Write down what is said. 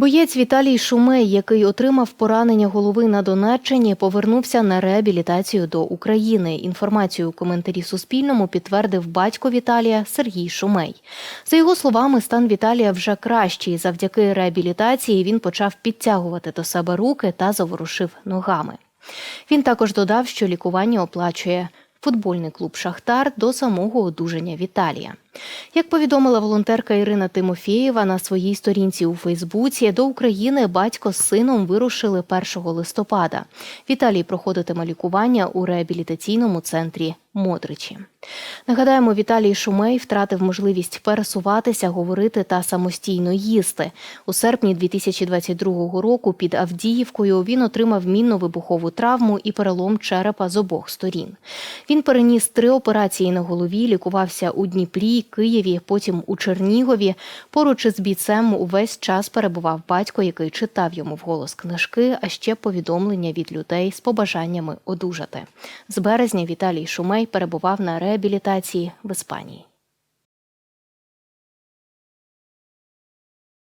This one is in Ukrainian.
Боєць Віталій Шумей, який отримав поранення голови на Донеччині, повернувся на реабілітацію до України. Інформацію у коментарі Суспільному підтвердив батько Віталія Сергій Шумей. За його словами, стан Віталія вже кращий. Завдяки реабілітації він почав підтягувати до себе руки та заворушив ногами. Він також додав, що лікування оплачує футбольний клуб Шахтар до самого одужання Віталія. Як повідомила волонтерка Ірина Тимофєєва на своїй сторінці у Фейсбуці, до України батько з сином вирушили 1 листопада. Віталій проходитиме лікування у реабілітаційному центрі Модричі. Нагадаємо, Віталій Шумей втратив можливість пересуватися, говорити та самостійно їсти. У серпні 2022 року під Авдіївкою він отримав мінно-вибухову травму і перелом черепа з обох сторін. Він переніс три операції на голові, лікувався у Дніпрі, Києві, потім у Чернігові. Поруч із бійцем увесь час перебував батько, який читав йому вголос книжки, а ще повідомлення від людей з побажаннями одужати. З березня Віталій Шумей перебував на реабілітації в Іспанії.